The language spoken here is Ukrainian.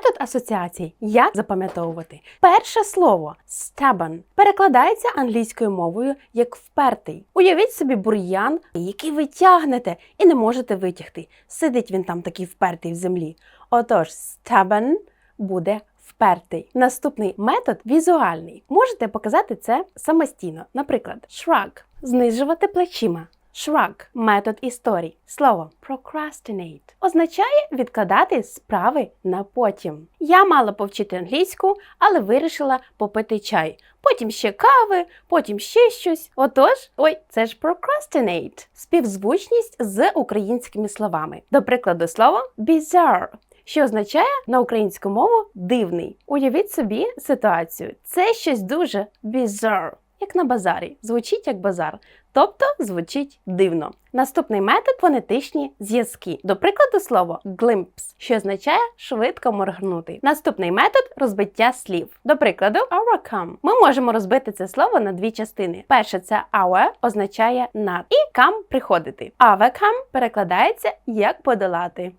Метод асоціацій. Як запам'ятовувати? Перше слово stubborn перекладається англійською мовою як впертий. Уявіть собі бур'ян, який ви тягнете і не можете витягти. Сидить він там такий впертий в землі. Отож, stubborn буде впертий. Наступний метод візуальний. Можете показати це самостійно. Наприклад, shrug – знижувати плечима. Shrug – метод історій. Слово procrastinate означає відкладати справи на потім. Я мала повчити англійську, але вирішила попити чай. Потім ще кави, потім ще щось. Отож, ой, це ж procrastinate. Співзвучність з українськими словами. До прикладу, слово bizarre що означає на українську мову дивний. Уявіть собі ситуацію. Це щось дуже bizarre, як на базарі. Звучить як базар, тобто звучить дивно. Наступний метод фонетичні зв'язки. До прикладу, слово glimpse, що означає швидко моргнути. Наступний метод розбиття слів. До прикладу, overcome. Ми можемо розбити це слово на дві частини. Перше це our означає над, і come приходити. Overcome перекладається як подолати.